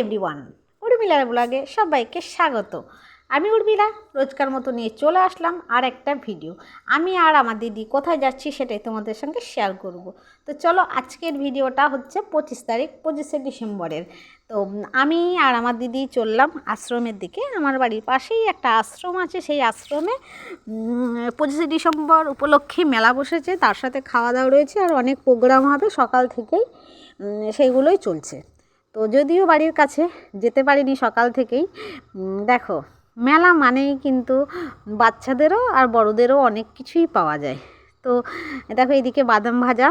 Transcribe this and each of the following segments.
Everyone উর্মিলার ব্লগে সবাইকে স্বাগত। আমি উর্মিলা, রোজকার মতো নিয়ে চলে আসলাম আর একটা ভিডিও। আমি আর আমার দিদি কোথায় যাচ্ছি সেটাই তোমাদের সঙ্গে শেয়ার করব। তো চলো আজকের ভিডিওটা হচ্ছে পঁচিশ তারিখ, পঁচিশে ডিসেম্বরের। তো আমি আর আমার দিদি চললাম আশ্রমের দিকে। আমার বাড়ির পাশেই একটা আশ্রম আছে। সেই আশ্রমে পঁচিশে ডিসেম্বর উপলক্ষে মেলা বসেছে। তার সাথে খাওয়া দাওয়া রয়েছে আর অনেক প্রোগ্রাম হবে সকাল থেকেই সেইগুলোই চলছে। তো যদিও বাড়ির কাছে যেতে পারিনি সকাল থেকেই দেখো, মেলা মানেই কিন্তু বাচ্চাদেরও আর বড়দেরও অনেক কিছুই পাওয়া যায়। তো, দেখো এদিকে বাদাম ভাজা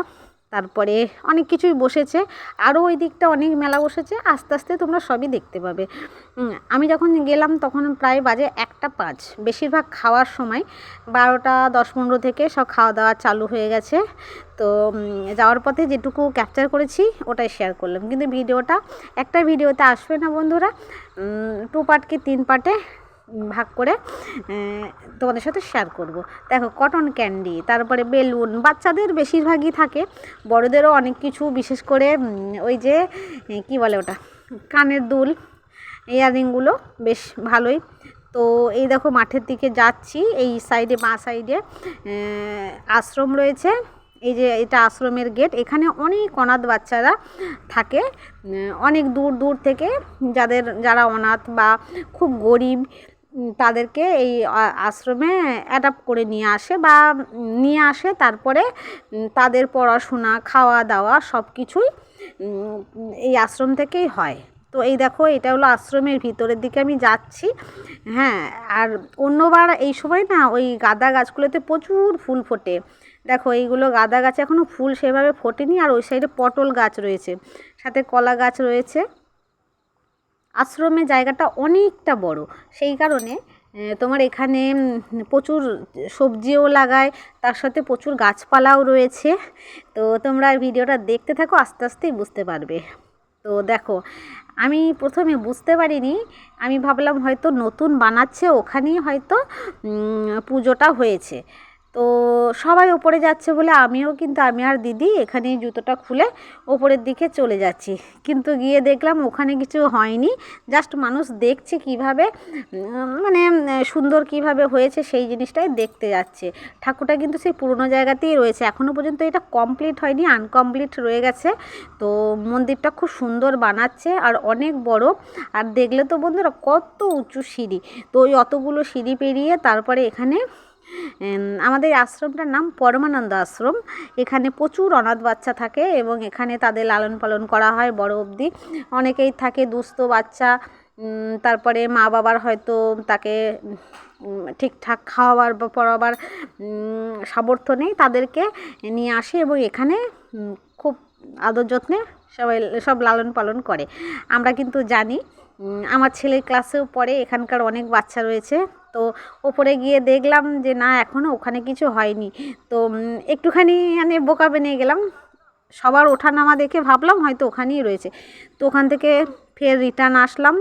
তারপরে অনেক কিছুই বসেছে। আরও ওই দিকটা অনেক মেলা বসেছে, আস্তে আস্তে তোমরা সবই দেখতে পাবে। আমি যখন গেলাম তখন প্রায় বাজে একটা পাঁচ। বেশিরভাগ খাওয়ার সময় বারোটা, দশ পনেরো থেকে সব খাওয়া দাওয়া চালু হয়ে গেছে। তো যাওয়ার পথে যেটুকু ক্যাপচার করেছি ওটাই শেয়ার করলাম। কিন্তু ভিডিওটা, একটা ভিডিওতে আসবে না বন্ধুরা টু পার্ট কি তিন পার্টে ভাগ করে তোমাদের সাথে শেয়ার করব। দেখো কটন ক্যান্ডি তারপরে বেলুন, বাচ্চাদের বেশিরভাগই থাকে। বড়দেরও অনেক কিছু, বিশেষ করে ওই যে কি বলে ওটা? কানের দুল ইয়াররিংগুলো বেশ ভালোই। তো এই দেখো, মাঠের দিকে যাচ্ছি, এই সাইডে বাঁ সাইডে আশ্রম রয়েছে। এই যে, এটা আশ্রমের গেট এখানে অনেক অনাথ বাচ্চারা থাকে। অনেক দূর দূর থেকে যাদের, যারা অনাথ বা খুব গরিব তাদেরকে এই আশ্রমে অ্যাডাপ্ট করে নিয়ে আসে বা নিয়ে আসে। তারপরে তাদের পড়াশোনা খাওয়া দাওয়া সব কিছুই এই আশ্রম থেকেই হয়। তো এই দেখো, এটা হলো আশ্রমের ভিতরের দিকে আমি যাচ্ছি। হ্যাঁ আর অন্যবার এই সময় না ওই গাঁদা গাছগুলোতে প্রচুর ফুল ফোটে। দেখো, এইগুলো গাঁদা গাছ এখনও ফুল সেভাবে ফোটেনি আর ওই সাইডে পটল গাছ রয়েছে। সাথে কলা গাছ রয়েছে। আশ্রমের জায়গাটা অনেকটা বড়। সেই কারণে তোমার এখানে প্রচুর সবজিও লাগায়, তার সাথে প্রচুর গাছপালাও রয়েছে। তো তোমরা ভিডিওটা দেখতে থাকো, আস্তে আস্তেই বুঝতে পারবে। তো দেখো, আমি প্রথমে বুঝতে পারিনি, আমি ভাবলাম হয়তো নতুন বানাচ্ছে, ওখানেই হয়তো পুজোটা হয়েছে। তো সবাই ওপরে যাচ্ছে বলে আমিও কিন্তু, আমি আর দিদি এখানেই জুতোটা খুলে ওপরের দিকে চলে যাচ্ছি। কিন্তু গিয়ে দেখলাম ওখানে কিছু হয়নি। জাস্ট মানুষ দেখছে কীভাবে মানে সুন্দর কীভাবে হয়েছে সেই জিনিসটাই দেখতে যাচ্ছে। ঠাকুরটা কিন্তু সেই পুরনো জায়গাতেই রয়েছে। এখনও পর্যন্ত এটা কমপ্লিট হয়নি আনকমপ্লিট রয়ে গেছে। তো মন্দিরটা খুব সুন্দর বানাচ্ছে আর অনেক বড়। আর দেখলে তো বন্ধুরা কত উঁচু সিঁড়ি। তো ওই অতগুলো সিঁড়ি পেরিয়ে তারপরে এখানে আমাদের আশ্রমটার নাম পরমানন্দ আশ্রম। এখানে প্রচুর অনাথ বাচ্চা থাকে এবং এখানে তাদের লালন পালন করা হয় বড় অবধি। অনেকেই থাকে দুস্থ বাচ্চা তারপরে মা বাবার হয়তো তাকে ঠিকঠাক খাওয়াবার বা পড়াবার সামর্থ্য নেই তাদেরকে নিয়ে আসে এবং এখানে খুব আদর যত্নে সবাই, সব লালন পালন করে। আমরা কিন্তু জানি আমার ছেলের ক্লাসেও পড়ে, এখানকার অনেক বাচ্চা রয়েছে। তো ওপরে গিয়ে দেখলাম যে না এখনও ওখানে কিছু হয়নি। তো একটুখানি মানে বোকা বেনে গেলাম। সবার ওঠা নামা দেখে ভাবলাম হয়তো ওখানেই রয়েছে। তো ওখান থেকে ফের রিটার্ন আসলাম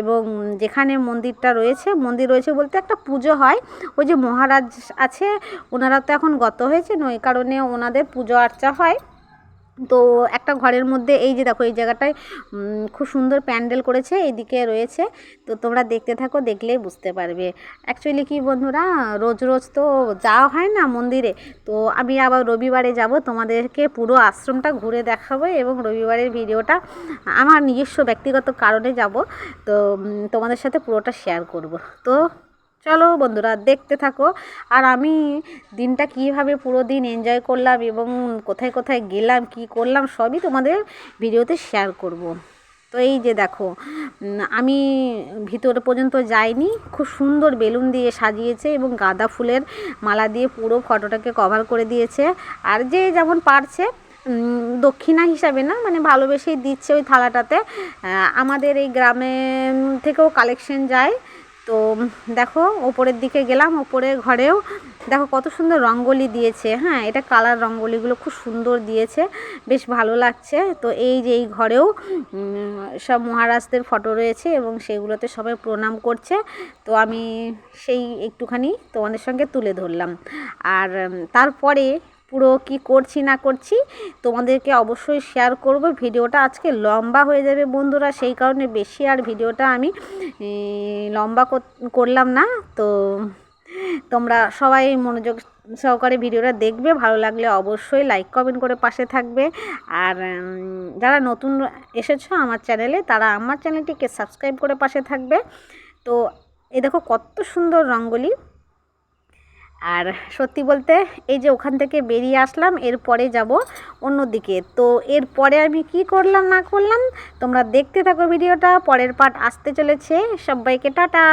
এবং যেখানে মন্দিরটা রয়েছে, মন্দির রয়েছে বলতে একটা পুজো হয়। ওই যে মহারাজ আছে, ওনারা তো এখন গত হয়েছে, ওই কারণে ওনাদের পুজো আর্চা হয়। তো একটা ঘরের মধ্যে এই যে দেখো, এই জায়গাটায় খুব সুন্দর প্যান্ডেল করেছে, এইদিকে রয়েছে। তো তোমরা দেখতে থাকো, দেখলেই বুঝতে পারবে। অ্যাকচুয়ালি কি বন্ধুরা, রোজ রোজ তো যাওয়া হয় না মন্দিরে। তো আমি আবার রবিবারে যাব, তোমাদেরকে পুরো আশ্রমটা ঘুরে দেখাবো এবং রবিবারের ভিডিওটা আমার নিজস্ব ব্যক্তিগত কারণে যাব। তো তোমাদের সাথে পুরোটা শেয়ার করব। তো চলো বন্ধুরা দেখতে থাকো। আর আমি দিনটা কীভাবে পুরো দিন এনজয় করলাম এবং কোথায় কোথায় গেলাম, কি করলাম, সবই তোমাদের ভিডিওতে শেয়ার করব। তো এই যে দেখো আমি ভিতর পর্যন্ত যাইনি। খুব সুন্দর বেলুন দিয়ে সাজিয়েছে এবং গাঁদা ফুলের মালা দিয়ে পুরো ফটোটাকে কভার করে দিয়েছে। আর যে যেমন পারছে দক্ষিণা হিসাবে না মানে ভালোবেসেই দিচ্ছে ওই থালাটাতে। আমাদের এই গ্রামে থেকেও কালেকশন যায়। তো দেখো, ওপরের দিকে গেলাম, ওপরে ঘরেও দেখো কত সুন্দর রঙ্গোলি দিয়েছে। হ্যাঁ এটা কালার রঙ্গোলিগুলো খুব সুন্দর দিয়েছে, বেশ ভালো লাগছে। তো এই যে এই ঘরেও সব মহারাজদের ফটো রয়েছে এবং সেগুলোতে সবাই প্রণাম করছে। তো আমি সেই একটুখানি তোমাদের সঙ্গে তুলে ধরলাম। আর তারপরে পুরো কি করছি না করছি তোমাদেরকে অবশ্যই শেয়ার করব। ভিডিওটা আজকে লম্বা হয়ে যাবে বন্ধুরা, সেই কারণে বেশি আর ভিডিওটা আমি লম্বা করলাম না। তো তোমরা সবাই মনোযোগ সহকারে ভিডিওটা দেখবে, ভালো লাগলে অবশ্যই লাইক কমেন্ট করে পাশে থাকবে। আর যারা নতুন এসেছ আমার চ্যানেলে, তারা আমার চ্যানেলটিকে সাবস্ক্রাইব করে পাশে থাকবে। তো এ দেখো কত সুন্দর রঙ্গোলি। আর সত্যি বলতে এই যে ওখান থেকে বেরিয়ে আসলাম, এরপরে যাব অন্যদিকে। তো এরপরে আমি কি করলাম, না করলাম, তোমরা দেখতে থাকো ভিডিওটা, পরের পার্ট আসতে চলেছে। সবাইকে টাটা!